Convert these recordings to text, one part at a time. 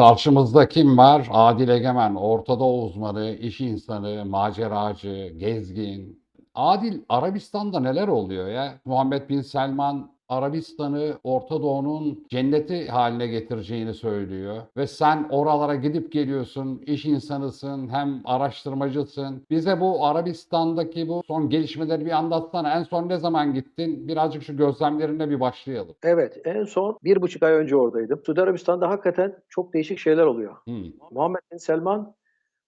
Karşımızda kim var? Adil Egemen, Orta Doğu uzmanı, iş insanı, maceracı, gezgin. Adil, Arabistan'da neler oluyor ya? Muhammed Bin Selman Arabistan'ı Orta Doğu'nun cenneti haline getireceğini söylüyor. Ve sen oralara gidip geliyorsun, iş insanısın, hem araştırmacısın. Bize bu Arabistan'daki bu son gelişmeleri bir anlatsana. En son ne zaman gittin? Birazcık şu gözlemlerine bir başlayalım. Evet, en son bir buçuk ay önce oradaydım. Suudi Arabistan'da hakikaten çok değişik şeyler oluyor. Hı. Muhammed Bin Selman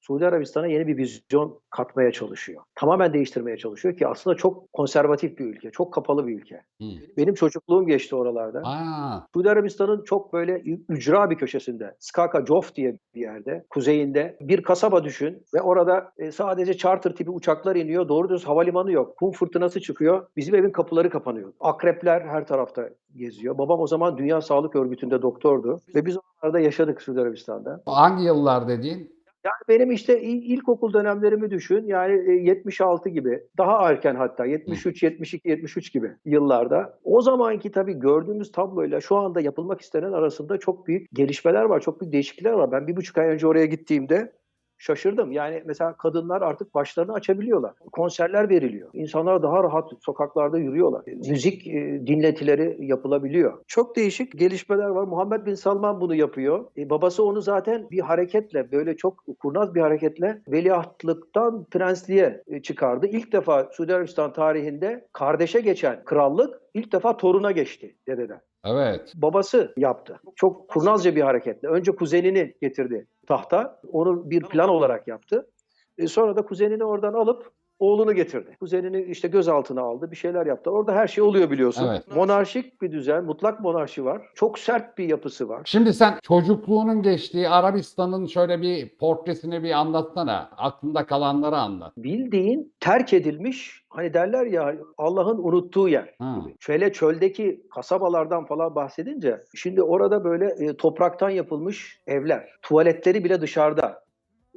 Suudi Arabistan'a yeni bir vizyon katmaya çalışıyor. Tamamen değiştirmeye çalışıyor ki aslında çok konservatif bir ülke, çok kapalı bir ülke. Hı. Benim çocukluğum geçti oralarda. Aa, Suudi Arabistan'ın çok böyle ücra bir köşesinde, Skaka Jof diye bir yerde, kuzeyinde bir kasaba düşün ve orada e, sadece charter tipi uçaklar iniyor. Doğru düz havalimanı yok. Kum fırtınası çıkıyor. Bizim evin kapıları kapanıyor. Akrepler her tarafta geziyor. Babam o zaman Dünya Sağlık Örgütü'nde doktordu ve biz oralarda yaşadık Suudi Arabistan'da. hangi yıllar dediğin? Yani benim işte il- ilkokul dönemlerimi düşün. Yani e, 76 gibi. Daha erken hatta 73, 72, 73 gibi yıllarda. O zamanki tabii gördüğümüz tabloyla şu anda yapılmak istenen arasında çok büyük gelişmeler var. Çok büyük değişiklikler var. Ben bir buçuk ay önce oraya gittiğimde şaşırdım. Yani mesela kadınlar artık başlarını açabiliyorlar. Konserler veriliyor. İnsanlar daha rahat sokaklarda yürüyorlar. Müzik e, dinletileri yapılabiliyor. Çok değişik gelişmeler var. Muhammed Bin Salman bunu yapıyor. E, babası onu zaten bir hareketle böyle çok kurnaz bir hareketle veliahtlıktan prensliğe e, çıkardı. İlk defa Suudi Arabistan tarihinde kardeşe geçen krallık ilk defa toruna geçti dededen Evet. babası yaptı. Çok kurnazca bir hareketle. Önce kuzenini getirdi tahta. Onu bir plan olarak yaptı. E sonra da kuzenini oradan alıp oğlunu getirdi. Kuzenini işte gözaltına aldı, bir şeyler yaptı. Orada her şey oluyor biliyorsun. Evet. Monarşik bir düzen, mutlak monarşi var. Çok sert bir yapısı var. Şimdi sen çocukluğunun geçtiği Arabistan'ın şöyle bir portresini bir anlatsana. Aklında kalanları anlat. Bildiğin terk edilmiş, hani derler ya Allah'ın unuttuğu yer. Ha. Şöyle çöldeki kasabalardan falan bahsedince şimdi orada böyle e, topraktan yapılmış evler. Tuvaletleri bile dışarıda.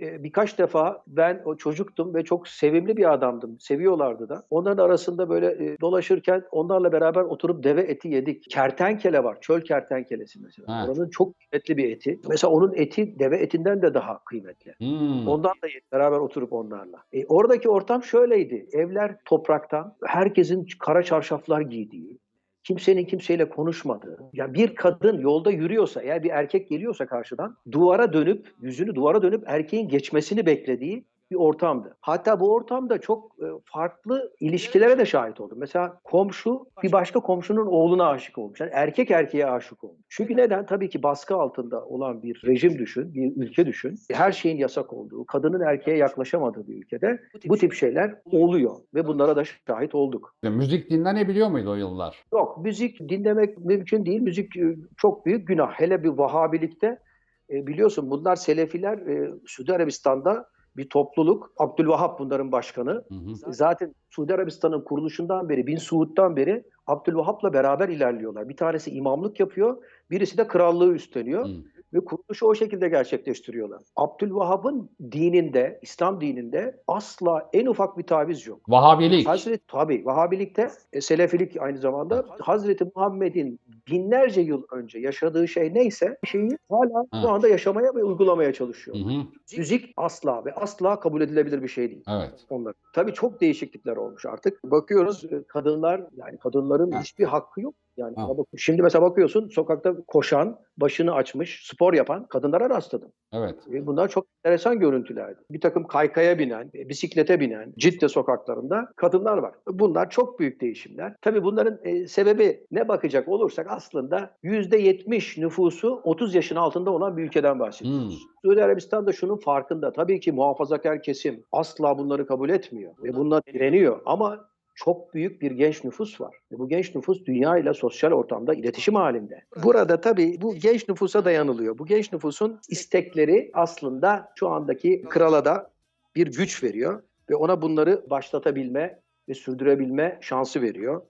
E, birkaç defa ben o çocuktum ve çok sevimli bir adamdım. Seviyorlardı da. Onların arasında böyle e, dolaşırken onlarla beraber oturup deve eti yedik. Kertenkele var. Çöl kertenkelesi mesela. Evet. Oranın çok kıymetli bir eti. Mesela onun eti deve etinden de daha kıymetli. Hmm. Ondan da yedik, beraber oturup onlarla. E, oradaki ortam şöyleydi. Evler topraktan, herkesin kara çarşaflar giydiği, kimsenin kimseyle konuşmadığı. Ya bir kadın yolda yürüyorsa, eğer bir erkek geliyorsa karşıdan duvara dönüp, yüzünü duvara dönüp erkeğin geçmesini beklediği bir ortamdı. Hatta bu ortamda çok e, farklı ilişkilere de şahit oldum. Mesela komşu bir başka komşunun oğluna aşık olmuş. Yani erkek erkeğe aşık olmuş. Çünkü neden? Tabii ki baskı altında olan bir rejim düşün, bir ülke düşün. Her şeyin yasak olduğu, kadının erkeğe yaklaşamadığı bir ülkede bu tip şeyler oluyor ve bunlara da şahit olduk. Müzik dinlenebiliyor muydu o yıllar? Yok, müzik dinlemek mümkün değil. Müzik e, çok büyük günah. Hele bir Vahabilikte e, biliyorsun bunlar Selefiler e, Suudi Arabistan'da bir topluluk. Abdülvahap bunların başkanı. Hı hı. Zaten Suudi Arabistan'ın kuruluşundan beri, Bin Suud'dan beri Abdülvahap'la beraber ilerliyorlar. Bir tanesi imamlık yapıyor, birisi de krallığı üstleniyor Hı. ve kuruluşu o şekilde gerçekleştiriyorlar. Abdülvahap'ın dininde, İslam dininde asla en ufak bir taviz yok. Vahabilik. Hazreti tabi Vahabilikte e, Selefilik aynı zamanda Hazreti Muhammed'in binlerce yıl önce yaşadığı şey neyse şeyi hala Ha. şu anda yaşamaya ve uygulamaya çalışıyor. Hı hı. Müzik asla ve asla kabul edilebilir bir şey değil Evet. onlar. Tabii çok değişiklikler olmuş artık. Bakıyoruz e, kadınlar yani kadınların Ha. hiçbir hakkı yok. Yani Ha. şimdi mesela bakıyorsun sokakta koşan, başını açmış, spor yapan kadınlara rastladım. Evet. E, Bunlar çok enteresan görüntülerdi. Bir takım kaykaya binen, e, bisiklete binen Cidde sokaklarında kadınlar var. Bunlar çok büyük değişimler. Tabii bunların e, sebebi ne bakacak olursak aslında %70 nüfusu 30 yaşın altında olan bir ülkeden bahsediyoruz. Hmm. Suudi Arabistan da şunun farkında. Tabii ki muhafazakar kesim asla bunları kabul etmiyor ve bunlar direniyor ama çok büyük bir genç nüfus var. Ve bu genç nüfus dünya ile sosyal ortamda iletişim halinde. Burada tabii bu genç nüfusa dayanılıyor. Bu genç nüfusun istekleri aslında şu andaki krala da bir güç veriyor ve ona bunları başlatabilme ve sürdürebilme şansı veriyor.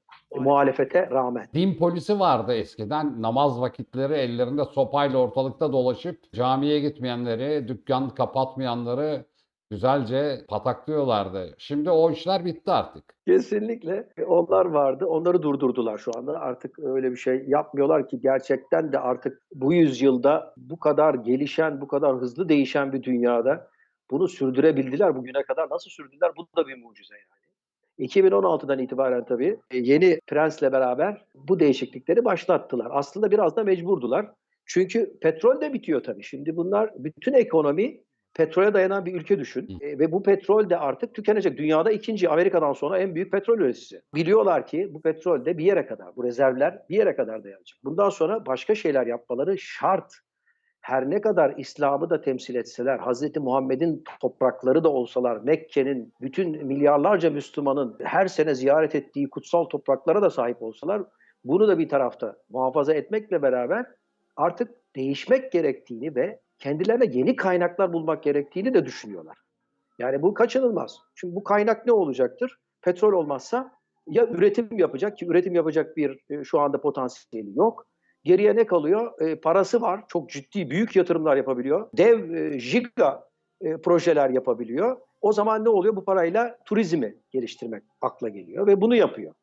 Muhalefete rağmen. Din polisi vardı eskiden. Namaz vakitleri ellerinde sopayla ortalıkta dolaşıp camiye gitmeyenleri, dükkan kapatmayanları güzelce pataklıyorlardı. Şimdi o işler bitti artık. Kesinlikle. E, Onlar vardı. Onları durdurdular şu anda. Artık öyle bir şey yapmıyorlar ki gerçekten de artık bu yüzyılda bu kadar gelişen, bu kadar hızlı değişen bir dünyada bunu sürdürebildiler. Bugüne kadar nasıl sürdürdüler? Bu da bir mucize yani. 2016'dan itibaren tabii e, yeni prensle beraber bu değişiklikleri başlattılar. Aslında biraz da mecburdular. Çünkü petrol de bitiyor tabii. Şimdi bunlar bütün ekonomi petrole dayanan bir ülke düşün. E, ve bu petrol de artık tükenecek. Dünyada ikinci Amerika'dan sonra en büyük petrol üreticisi. Biliyorlar ki bu petrol de bir yere kadar, bu rezervler bir yere kadar dayanacak. Bundan sonra başka şeyler yapmaları şart. Her ne kadar İslam'ı da temsil etseler, Hazreti Muhammed'in toprakları da olsalar, Mekke'nin bütün milyarlarca Müslümanın her sene ziyaret ettiği kutsal topraklara da sahip olsalar, bunu da bir tarafta muhafaza etmekle beraber artık değişmek gerektiğini ve kendilerine yeni kaynaklar bulmak gerektiğini de düşünüyorlar. Yani bu kaçınılmaz. Çünkü bu kaynak ne olacaktır? Petrol olmazsa ya üretim yapacak ki üretim yapacak bir e, şu anda potansiyeli yok. Geriye ne kalıyor? E, parası var. Çok ciddi büyük yatırımlar yapabiliyor. Dev e, giga e, projeler yapabiliyor. O zaman ne oluyor? Bu parayla turizmi geliştirmek akla geliyor ve bunu yapıyor.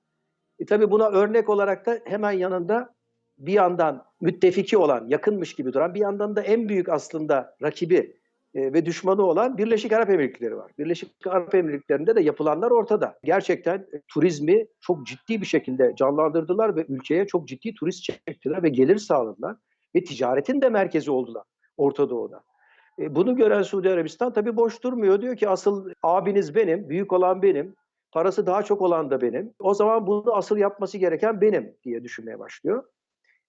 E, tabii buna örnek olarak da hemen yanında bir yandan müttefiki olan, yakınmış gibi duran, bir yandan da en büyük aslında rakibi e, ve düşmanı olan Birleşik Arap Emirlikleri var. Birleşik Arap Emirlikleri'nde de yapılanlar ortada. Gerçekten e, turizmi çok ciddi bir şekilde canlandırdılar ve ülkeye çok ciddi turist çektiler ve gelir sağladılar. Ve ticaretin de merkezi oldular Orta Doğu'da. E, bunu gören Suudi Arabistan tabii boş durmuyor. Diyor ki asıl abiniz benim, büyük olan benim, parası daha çok olan da benim. O zaman bunu asıl yapması gereken benim diye düşünmeye başlıyor.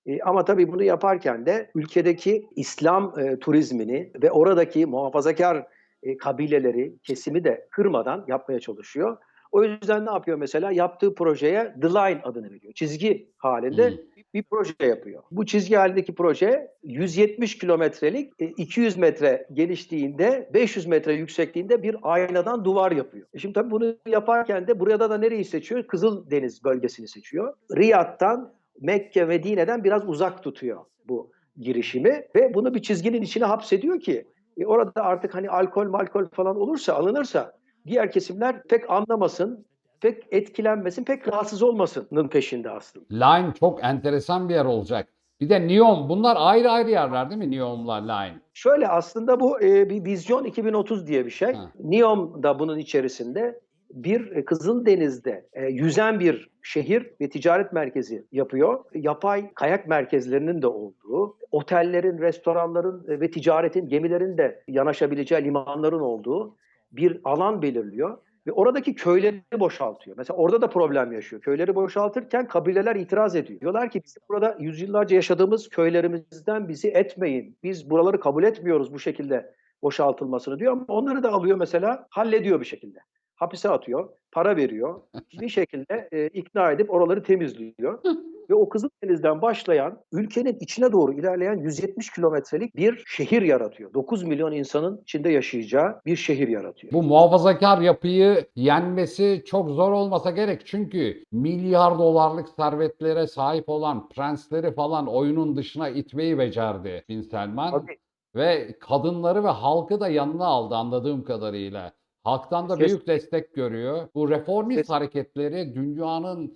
E, ama tabii bunu yaparken de ülkedeki İslam e, turizmini ve oradaki muhafazakar e, kabileleri, kesimi de kırmadan yapmaya çalışıyor. O yüzden ne yapıyor mesela? Yaptığı projeye The Line adını veriyor. Çizgi halinde Hmm. bir proje yapıyor. Bu çizgi halindeki proje 170 kilometrelik, e, 200 metre geliştiğinde, 500 metre yüksekliğinde bir aynadan duvar yapıyor. E Şimdi tabii bunu yaparken de burada da nereyi seçiyor? Kızıldeniz bölgesini seçiyor. Riyad'dan Mekke, Medine'den biraz uzak tutuyor bu girişimi ve bunu bir çizginin içine hapsediyor ki e, orada artık hani alkol malkol falan olursa alınırsa diğer kesimler pek anlamasın, pek etkilenmesin, pek rahatsız olmasının peşinde aslında. Line çok enteresan bir yer olacak. Bir de Neom. Bunlar ayrı ayrı yerler değil mi? Neom'la Line. Şöyle aslında bu e, bir vizyon 2030 diye bir şey. Ha. NEOM da bunun içerisinde bir e, Kızıldeniz'de e, yüzen bir şehir ve ticaret merkezi yapıyor. Yapay kayak merkezlerinin de olduğu, otellerin, restoranların e, ve ticaretin, gemilerin de yanaşabileceği limanların olduğu bir alan belirliyor. Ve oradaki köyleri boşaltıyor. Mesela orada da problem yaşıyor. Köyleri boşaltırken kabileler itiraz ediyor. Diyorlar ki bizim burada yüzyıllarca yaşadığımız köylerimizden bizi etmeyin. Biz buraları kabul etmiyoruz bu şekilde boşaltılmasını diyor. Ama onları da alıyor mesela hallediyor bir şekilde. Hapise atıyor, para veriyor. Bir şekilde e, ikna edip oraları temizliyor. Ve o Kızıldeniz'den başlayan, ülkenin içine doğru ilerleyen 170 kilometrelik bir şehir yaratıyor. 9 milyon insanın içinde yaşayacağı bir şehir yaratıyor. Bu muhafazakar yapıyı yenmesi çok zor olmasa gerek. Çünkü milyar dolarlık servetlere sahip olan prensleri falan oyunun dışına itmeyi becerdi Bin Selman. Tabii. Ve kadınları ve halkı da yanına aldı anladığım kadarıyla. Halktan da büyük destek görüyor. Bu reformist Kes- hareketleri dünyanın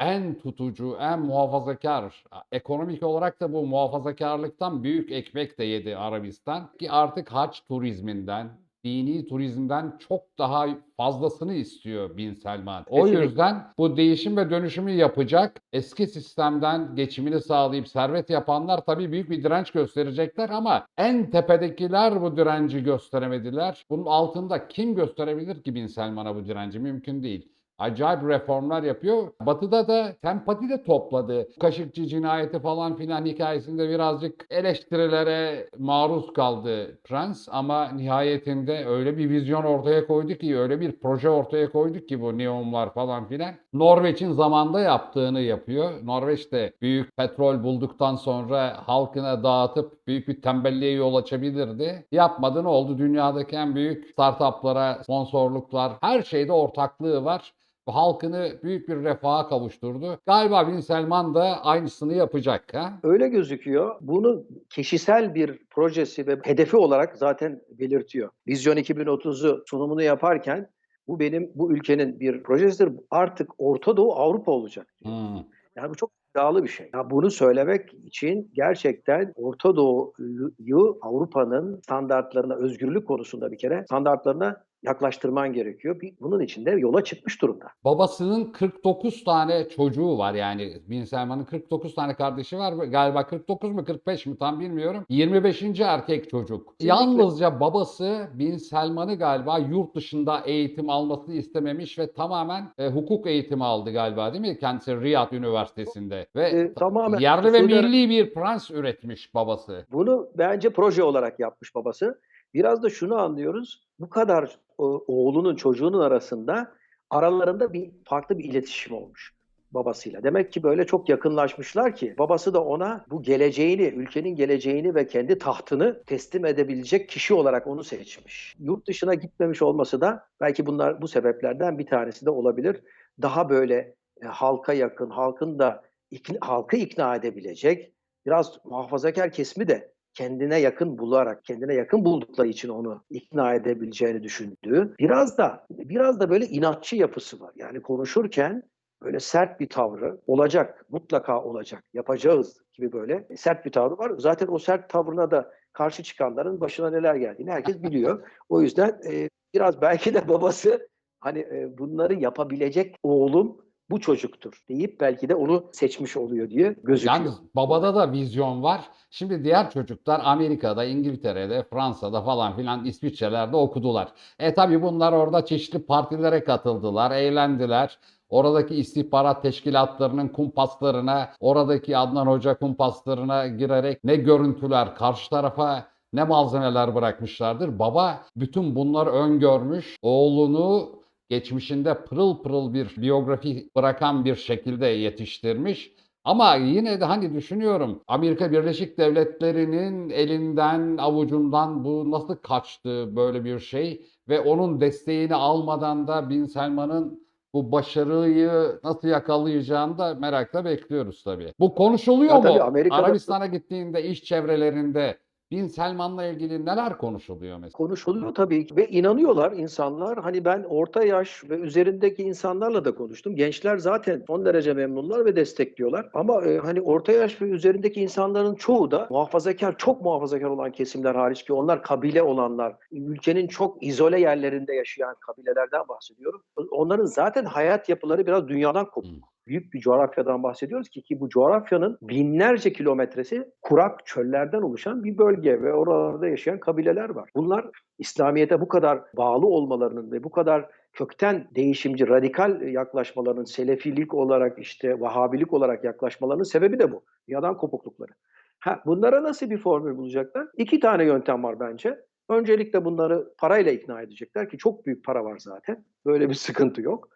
en tutucu, en muhafazakar, ekonomik olarak da bu muhafazakarlıktan büyük ekmek de yedi Arabistan. Ki artık haç turizminden, dini turizmden çok daha fazlasını istiyor Bin Selman. O Kesinlikle. yüzden bu değişim ve dönüşümü yapacak. Eski sistemden geçimini sağlayıp servet yapanlar tabii büyük bir direnç gösterecekler ama en tepedekiler bu direnci gösteremediler. Bunun altında kim gösterebilir ki Bin Selman'a bu direnci? Mümkün değil. Acayip reformlar yapıyor. Batı'da da sempati de topladı. Kaşıkçı cinayeti falan filan hikayesinde birazcık eleştirilere maruz kaldı Prens ama nihayetinde öyle bir vizyon ortaya koydu ki, öyle bir proje ortaya koydu ki bu neomlar falan filan. Norveç'in zamanda yaptığını yapıyor. Norveç de büyük petrol bulduktan sonra halkına dağıtıp büyük bir tembelliğe yol açabilirdi. Yapmadı ne oldu? Dünyadaki en büyük startuplara sponsorluklar, her şeyde ortaklığı var. Halkını büyük bir refaha kavuşturdu. Galiba Bin Selman da aynısını yapacak. Ha? Öyle gözüküyor. Bunu kişisel bir projesi ve hedefi olarak zaten belirtiyor. Vizyon 2030'u sunumunu yaparken bu benim bu ülkenin bir projesidir. Artık Orta Doğu Avrupa olacak. diyor. Hmm. Yani bu çok iddialı bir şey. Ya bunu söylemek için gerçekten Orta Doğu'yu Avrupa'nın standartlarına, özgürlük konusunda bir kere standartlarına yaklaştırman gerekiyor. Bir- Bunun için de yola çıkmış durumda. Babasının 49 tane çocuğu var yani Bin Selman'ın 49 tane kardeşi var. Galiba 49 mu 45 mi tam bilmiyorum. 25. erkek çocuk. Yalnızca babası Bin Selman'ı galiba yurt dışında eğitim almasını istememiş ve tamamen e, hukuk eğitimi aldı galiba değil mi? Kendisi Riyad Üniversitesi'nde ve E, tamamen yerli ve milli bir prens üretmiş babası. Bunu bence proje olarak yapmış babası. Biraz da şunu anlıyoruz. Bu kadar oğlunun çocuğunun arasında aralarında bir farklı bir iletişim olmuş babasıyla. Demek ki böyle çok yakınlaşmışlar ki babası da ona bu geleceğini, ülkenin geleceğini ve kendi tahtını teslim edebilecek kişi olarak onu seçmiş. Yurt dışına gitmemiş olması da belki bunlar bu sebeplerden bir tanesi de olabilir. Daha böyle e, halka yakın, halkın da ikna- halkı ikna edebilecek, biraz muhafazakar kesimi de kendine yakın bularak, kendine yakın buldukları için onu ikna edebileceğini düşündüğü, biraz da biraz da böyle inatçı yapısı var. Yani konuşurken böyle sert bir tavrı olacak, mutlaka olacak, yapacağız gibi böyle sert bir tavrı var. Zaten o sert tavrına da karşı çıkanların başına neler geldiğini herkes biliyor. O yüzden e, biraz belki de babası hani e, bunları yapabilecek oğlum bu çocuktur deyip belki de onu seçmiş oluyor diye gözüküyor. Yalnız babada da vizyon var. Şimdi diğer çocuklar Amerika'da, İngiltere'de, Fransa'da falan filan İsviçre'lerde okudular. E tabi bunlar orada çeşitli partilere katıldılar, eğlendiler. Oradaki istihbarat teşkilatlarının kumpaslarına, oradaki Adnan Hoca kumpaslarına girerek ne görüntüler karşı tarafa ne malzemeler bırakmışlardır. Baba bütün bunları öngörmüş, oğlunu geçmişinde pırıl pırıl bir biyografi bırakan bir şekilde yetiştirmiş. Ama yine de hani düşünüyorum Amerika Birleşik Devletleri'nin elinden avucundan bu nasıl kaçtı böyle bir şey ve onun desteğini almadan da Bin Selman'ın bu başarıyı nasıl yakalayacağını da merakla bekliyoruz tabii. Bu konuşuluyor Ya mu? Amerika'da- Arabistan'a gittiğinde iş çevrelerinde Bin Selman'la ilgili neler konuşuluyor mesela? Konuşuluyor tabii ki ve inanıyorlar insanlar. Hani ben orta yaş ve üzerindeki insanlarla da konuştum. Gençler zaten son derece memnunlar ve destekliyorlar. Ama e, hani orta yaş ve üzerindeki insanların çoğu da muhafazakar, çok muhafazakar olan kesimler hariç ki onlar kabile olanlar, ülkenin çok izole yerlerinde yaşayan kabilelerden bahsediyorum. Onların zaten hayat yapıları biraz dünyadan kopuk. Hmm. Büyük bir coğrafyadan bahsediyoruz ki ki bu coğrafyanın binlerce kilometresi kurak çöllerden oluşan bir bölge ve oralarda yaşayan kabileler var. Bunlar İslamiyet'e bu kadar bağlı olmalarının ve bu kadar kökten değişimci, radikal yaklaşmalarının, selefilik olarak işte Vahabilik olarak yaklaşmalarının sebebi de bu. Dünyadan kopuklukları. Ha, bunlara nasıl bir formül bulacaklar? İki tane yöntem var bence. Öncelikle bunları parayla ikna edecekler ki çok büyük para var zaten. Böyle bir sıkıntı yok.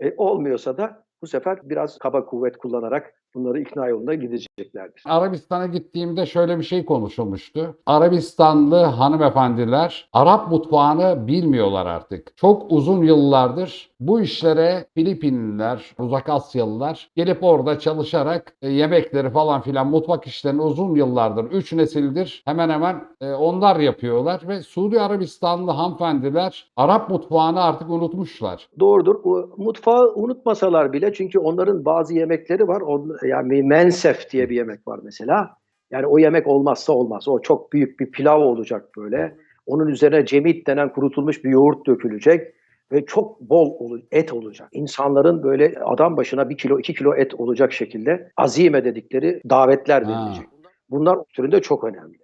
E, olmuyorsa da bu sefer biraz kaba kuvvet kullanarak bunları ikna yolunda gideceklerdir. Arabistan'a gittiğimde şöyle bir şey konuşulmuştu. Arabistanlı hanımefendiler Arap mutfağını bilmiyorlar artık. Çok uzun yıllardır bu işlere Filipinliler, Uzak Asyalılar gelip orada çalışarak e, yemekleri falan filan mutfak işlerini uzun yıllardır, 3 nesildir hemen hemen e, onlar yapıyorlar ve Suudi Arabistanlı hanımefendiler Arap mutfağını artık unutmuşlar. Doğrudur. Mutfağı unutmasalar bile çünkü onların bazı yemekleri var. Yani mensef diye bir yemek var mesela. Yani o yemek olmazsa olmaz. O çok büyük bir pilav olacak böyle. Onun üzerine cemit denen kurutulmuş bir yoğurt dökülecek ve çok bol et olacak. İnsanların böyle adam başına bir kilo iki kilo et olacak şekilde azime dedikleri davetler Ha. verilecek. Bunlar o türünde çok önemli.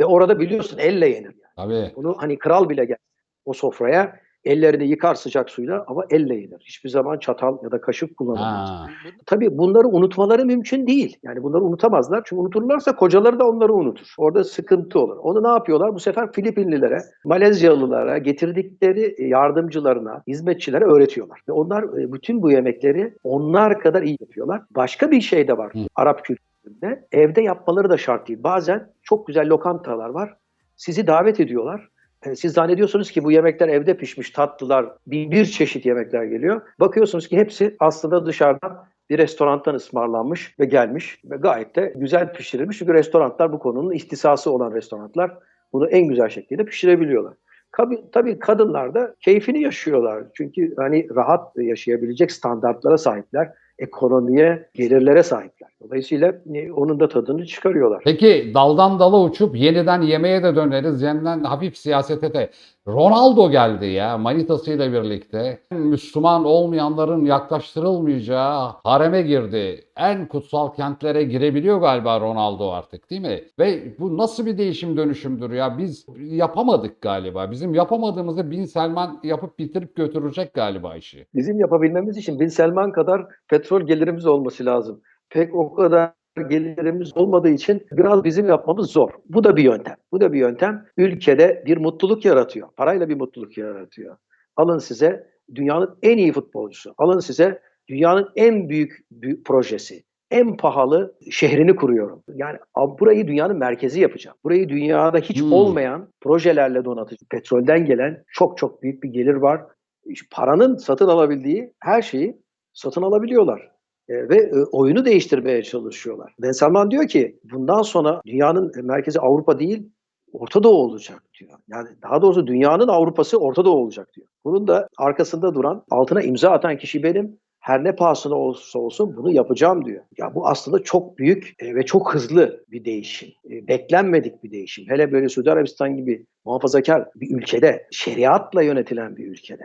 Ve orada biliyorsun elle yenir. Yani. Tabii. Bunu hani kral bile gel o sofraya ellerini yıkar sıcak suyla ama elle yenir. Hiçbir zaman çatal ya da kaşık kullanılmaz. Ha. Tabii bunları unutmaları mümkün değil. Yani bunları unutamazlar. Çünkü unuturlarsa kocaları da onları unutur. Orada sıkıntı olur. Onu ne yapıyorlar? Bu sefer Filipinlilere, Malezyalılara getirdikleri yardımcılarına, hizmetçilere öğretiyorlar. Ve onlar e, bütün bu yemekleri onlar kadar iyi yapıyorlar. Başka bir şey de var Hı. Arap kültüründe. Evde yapmaları da şart değil. Bazen çok güzel lokantalar var. Sizi davet ediyorlar. E, Siz zannediyorsunuz ki bu yemekler evde pişmiş tatlılar, bir, bir çeşit yemekler geliyor. Bakıyorsunuz ki hepsi aslında dışarıdan bir restorandan ısmarlanmış ve gelmiş ve gayet de güzel pişirilmiş. Çünkü restoranlar bu konunun ihtisası olan restoranlar bunu en güzel şekilde pişirebiliyorlar. Tabii, tabii kadınlar da keyfini yaşıyorlar. Çünkü hani rahat yaşayabilecek standartlara sahipler, ekonomiye, gelirlere sahipler. Dolayısıyla e, onun da tadını çıkarıyorlar. Peki daldan dala uçup yeniden yemeğe de döneriz. Yeniden hafif siyasete de. Ronaldo geldi ya manitasıyla birlikte. Müslüman olmayanların yaklaştırılmayacağı hareme girdi. En kutsal kentlere girebiliyor galiba Ronaldo artık değil mi? Ve bu nasıl bir değişim dönüşümdür ya? Biz yapamadık galiba. Bizim yapamadığımızı Bin Selman yapıp bitirip götürecek galiba işi. Bizim yapabilmemiz için Bin Selman kadar petrol gelirimiz olması lazım. Pek o kadar gelirimiz olmadığı için biraz bizim yapmamız zor. Bu da bir yöntem. Bu da bir yöntem. Ülkede bir mutluluk yaratıyor. Parayla bir mutluluk yaratıyor. Alın size dünyanın en iyi futbolcusu. Alın size dünyanın en büyük, büyük projesi. En pahalı şehrini kuruyorum. Yani burayı dünyanın merkezi yapacağım. Burayı dünyada hiç Hmm. olmayan projelerle donatacağım. Petrolden gelen çok çok büyük bir gelir var. İşte Paranın satın alabildiği her şeyi satın alabiliyorlar. E, ve e, oyunu değiştirmeye çalışıyorlar. Ben Salman diyor ki bundan sonra dünyanın merkezi Avrupa değil Orta Doğu olacak diyor. Yani daha doğrusu dünyanın Avrupası Orta Doğu olacak diyor. Bunun da arkasında duran, altına imza atan kişi benim. Her ne pahasına olursa olsun bunu yapacağım diyor. Ya bu aslında çok büyük e, ve çok hızlı bir değişim. E, Beklenmedik bir değişim. Hele böyle Suudi Arabistan gibi muhafazakar bir ülkede, şeriatla yönetilen bir ülkede.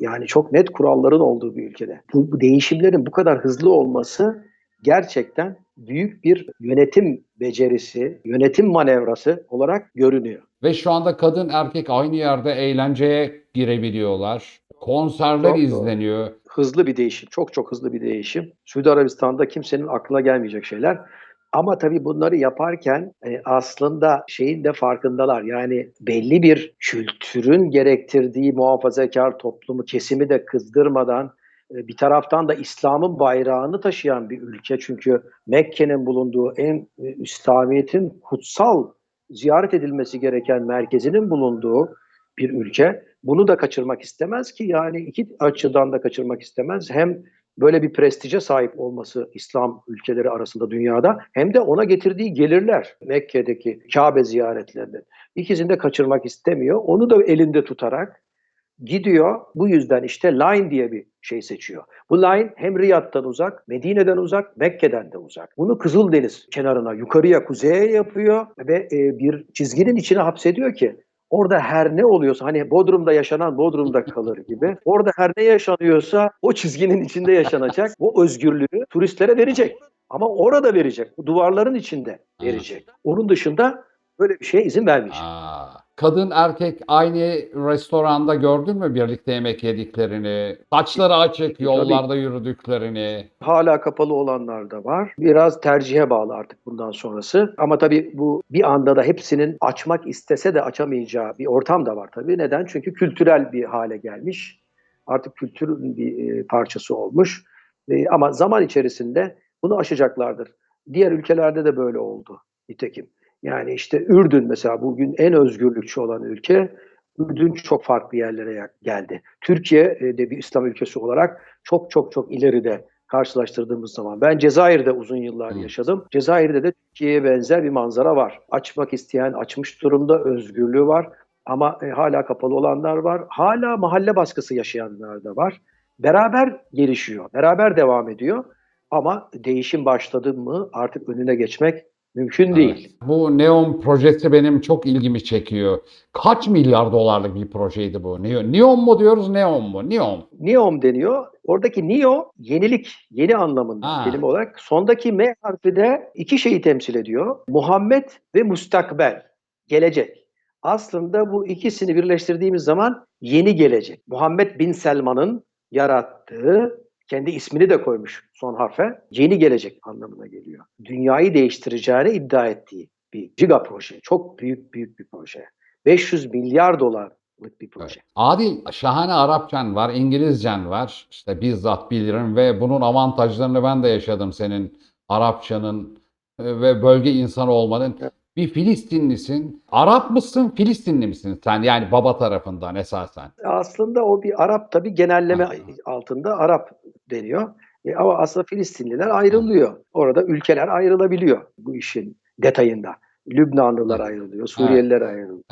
Yani çok net kuralların olduğu bir ülkede. Bu, bu değişimlerin bu kadar hızlı olması gerçekten büyük bir yönetim becerisi, yönetim manevrası olarak görünüyor. Ve şu anda kadın erkek aynı yerde eğlenceye girebiliyorlar. Konserler Çok doğru. izleniyor. Hızlı bir değişim, çok çok hızlı bir değişim. Suudi Arabistan'da kimsenin aklına gelmeyecek şeyler. Ama tabii bunları yaparken e, aslında şeyin de farkındalar. Yani belli bir kültürün gerektirdiği muhafazakar toplumu, kesimi de kızdırmadan bir taraftan da İslam'ın bayrağını taşıyan bir ülke. Çünkü Mekke'nin bulunduğu en e, İslamiyet'in kutsal ziyaret edilmesi gereken merkezinin bulunduğu bir ülke. Bunu da kaçırmak istemez ki yani iki açıdan da kaçırmak istemez. Hem böyle bir prestije sahip olması İslam ülkeleri arasında dünyada hem de ona getirdiği gelirler Mekke'deki Kabe ziyaretlerinde. İkisini de kaçırmak istemiyor. Onu da elinde tutarak gidiyor. Bu yüzden işte Line diye bir şey seçiyor. Bu line hem Riyad'dan uzak, Medine'den uzak, Mekke'den de uzak. Bunu Kızıldeniz kenarına, yukarıya, kuzeye yapıyor ve e, bir çizginin içine hapsediyor ki Orada her ne oluyorsa hani Bodrum'da yaşanan Bodrum'da kalır gibi. Orada her ne yaşanıyorsa o çizginin içinde yaşanacak. O özgürlüğü turistlere verecek. Ama orada verecek. Bu duvarların içinde verecek. Onun dışında böyle bir şeye izin vermeyecek. Aa, kadın erkek aynı restoranda gördün mü birlikte yemek yediklerini? Saçları açık yollarda yürüdüklerini. Hala kapalı olanlar da var. Biraz tercihe bağlı artık bundan sonrası. Ama tabii bu bir anda da hepsinin açmak istese de açamayacağı bir ortam da var tabii. Neden? Çünkü kültürel bir hale gelmiş. Artık kültürün bir e, parçası olmuş. E, ama zaman içerisinde bunu aşacaklardır. Diğer ülkelerde de böyle oldu nitekim. Yani işte Ürdün mesela bugün en özgürlükçü olan ülke. Ürdün çok farklı yerlere geldi. Türkiye e, de bir İslam ülkesi olarak çok çok çok ileride karşılaştırdığımız zaman. Ben Cezayir'de uzun yıllar yaşadım. Cezayir'de de Türkiye'ye benzer bir manzara var. Açmak isteyen açmış durumda, özgürlüğü var. Ama e, hala kapalı olanlar var. Hala mahalle baskısı yaşayanlar da var. Beraber gelişiyor, beraber devam ediyor. Ama değişim başladı mı artık önüne geçmek mümkün değil. Evet. Bu Neon projesi benim çok ilgimi çekiyor. Kaç milyar dolarlık bir projeydi bu? Neon, Neon mu diyoruz, Neon mu? Neon. Neom deniyor. Oradaki neo yenilik, yeni anlamında Ha. kelime olarak. Sondaki M harfi de iki şeyi temsil ediyor. Muhammed ve mustakbel, gelecek. Aslında bu ikisini birleştirdiğimiz zaman yeni gelecek. Muhammed bin Selman'ın yarattığı, kendi ismini de koymuş son harfe, yeni gelecek anlamına geliyor. Dünyayı değiştireceğini iddia ettiği bir giga proje. Çok büyük büyük bir proje. 500 milyar dolarlık bir proje. Adil, şahane Arapçan var, İngilizcen var. İşte bizzat bilirim ve bunun avantajlarını ben de yaşadım senin Arapçanın e, ve bölge insanı olmanın. Evet. Bir Filistinlisin. Arap mısın, Filistinli misin sen? Yani baba tarafından esasen. Aslında o bir Arap tabii genelleme Ha. altında Arap deniyor. E, ama aslında Filistinliler ayrılıyor. Orada ülkeler ayrılabiliyor bu işin detayında. Lübnanlılar ayrılıyor, Suriyeliler ayrılıyor.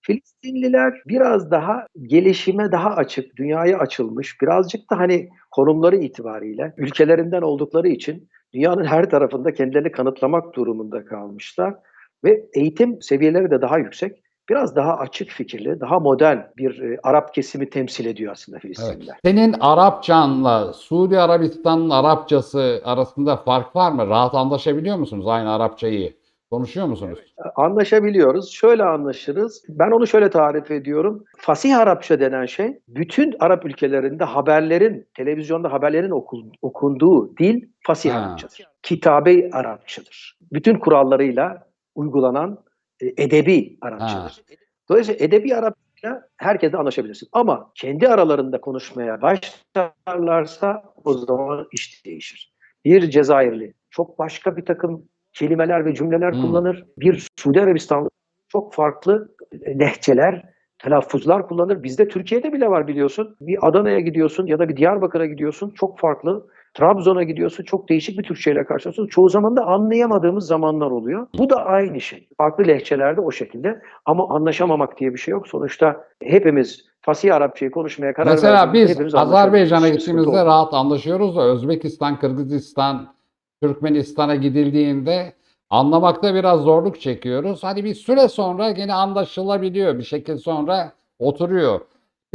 Filistinliler biraz daha gelişime daha açık, dünyaya açılmış, birazcık da hani konumları itibariyle ülkelerinden oldukları için dünyanın her tarafında kendilerini kanıtlamak durumunda kalmışlar ve eğitim seviyeleri de daha yüksek. Biraz daha açık fikirli, daha modern bir e, Arap kesimi temsil ediyor aslında Evet. Filistinliler. Senin Arapçanla Suudi Arabistan'ın Arapçası arasında fark var mı? Rahat anlaşabiliyor musunuz aynı Arapçayı? Konuşuyor musunuz? Anlaşabiliyoruz. Şöyle anlaşırız. Ben onu şöyle tarif ediyorum. Fasih Arapça denen şey bütün Arap ülkelerinde haberlerin, televizyonda haberlerin okun- okunduğu dil Fasih Ha. Arapçadır. Kitabe Arapçadır. Bütün kurallarıyla uygulanan e, edebi Arapçadır. Dolayısıyla edebi Arapça herkesle anlaşabilirsin. Ama kendi aralarında konuşmaya başlarlarsa o zaman iş değişir. Bir Cezayirli çok başka bir takım kelimeler ve cümleler Hmm. kullanır. Bir Suudi Arabistan çok farklı lehçeler, telaffuzlar kullanır. Bizde Türkiye'de bile var biliyorsun. Bir Adana'ya gidiyorsun ya da bir Diyarbakır'a gidiyorsun. Çok farklı. Trabzon'a gidiyorsun. Çok değişik bir Türkçeyle karşılaşıyorsun. Çoğu zaman da anlayamadığımız zamanlar oluyor. Bu da aynı şey. Farklı lehçelerde o şekilde. Ama anlaşamamak diye bir şey yok. Sonuçta hepimiz Fasih Arapçayı konuşmaya karar Mesela verdiğimizde biz hepimiz Azerbaycan'a gittiğimizde rahat anlaşıyoruz da Özbekistan, Kırgızistan, Türkmenistan'a gidildiğinde anlamakta biraz zorluk çekiyoruz. Hadi bir süre sonra gene anlaşılabiliyor. Bir şekilde sonra oturuyor.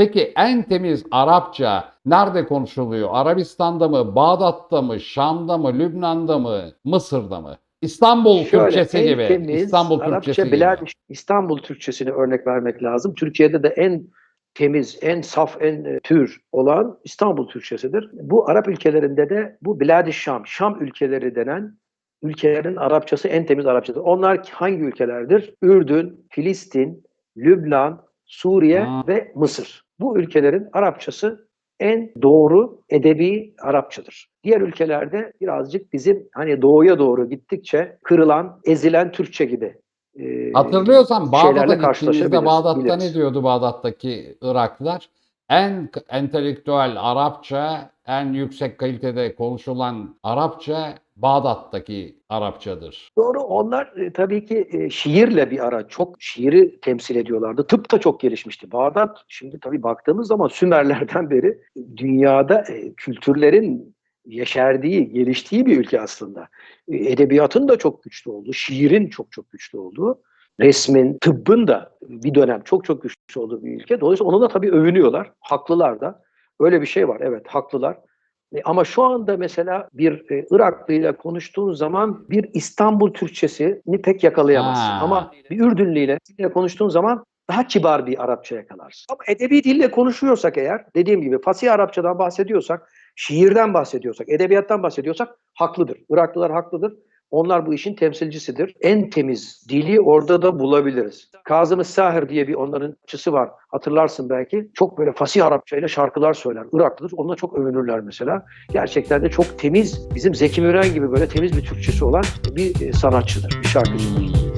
Peki en temiz Arapça nerede konuşuluyor? Arabistan'da mı, Bağdat'ta mı, Şam'da mı, Lübnan'da mı, Mısır'da mı? İstanbul Şöyle, Türkçesi gibi. temiz İstanbul Arapça Türkçesi gibi. bilen İstanbul Türkçesini örnek vermek lazım. Türkiye'de de en temiz, en saf, en e, tür olan İstanbul Türkçesidir. Bu Arap ülkelerinde de bu Bilad-i Şam, Şam ülkeleri denen ülkelerin Arapçası en temiz Arapçadır. Onlar hangi ülkelerdir? Ürdün, Filistin, Lübnan, Suriye Ha. ve Mısır. Bu ülkelerin Arapçası en doğru edebi Arapçadır. Diğer ülkelerde birazcık bizim hani doğuya doğru gittikçe kırılan, ezilen Türkçe gibi. e, Hatırlıyorsan Bağdat'a gittiğimizde Bağdat'ta biliriz. ne diyordu Bağdat'taki Iraklılar? En entelektüel Arapça, en yüksek kalitede konuşulan Arapça Bağdat'taki Arapçadır. Doğru onlar e, tabii ki e, şiirle bir ara çok şiiri temsil ediyorlardı. Tıp da çok gelişmişti. Bağdat şimdi tabii baktığımız zaman Sümerlerden beri dünyada e, kültürlerin yeşerdiği, geliştiği bir ülke aslında. E, edebiyatın da çok güçlü olduğu, şiirin çok çok güçlü olduğu, resmin, tıbbın da bir dönem çok çok güçlü olduğu bir ülke. Dolayısıyla onu da tabii övünüyorlar. Haklılar da. Öyle bir şey var. Evet haklılar. E, Ama şu anda mesela bir e, Iraklıyla konuştuğun zaman bir İstanbul Türkçesini pek yakalayamazsın. Ha. Ama bir Ürdünlüyle konuştuğun zaman daha kibar bir Arapça yakalarsın. Ama edebi dille konuşuyorsak eğer, dediğim gibi Fasih Arapçadan bahsediyorsak, şiirden bahsediyorsak, edebiyattan bahsediyorsak haklıdır. Iraklılar haklıdır. Onlar bu işin temsilcisidir. En temiz dili orada da bulabiliriz. Kazım Sahir diye bir onların çısı var. Hatırlarsın belki. Çok böyle fasih Arapça ile şarkılar söyler. Iraklıdır. Onunla çok övünürler mesela. Gerçekten de çok temiz, bizim Zeki Müren gibi böyle temiz bir Türkçesi olan bir e, sanatçıdır, bir şarkıcıdır.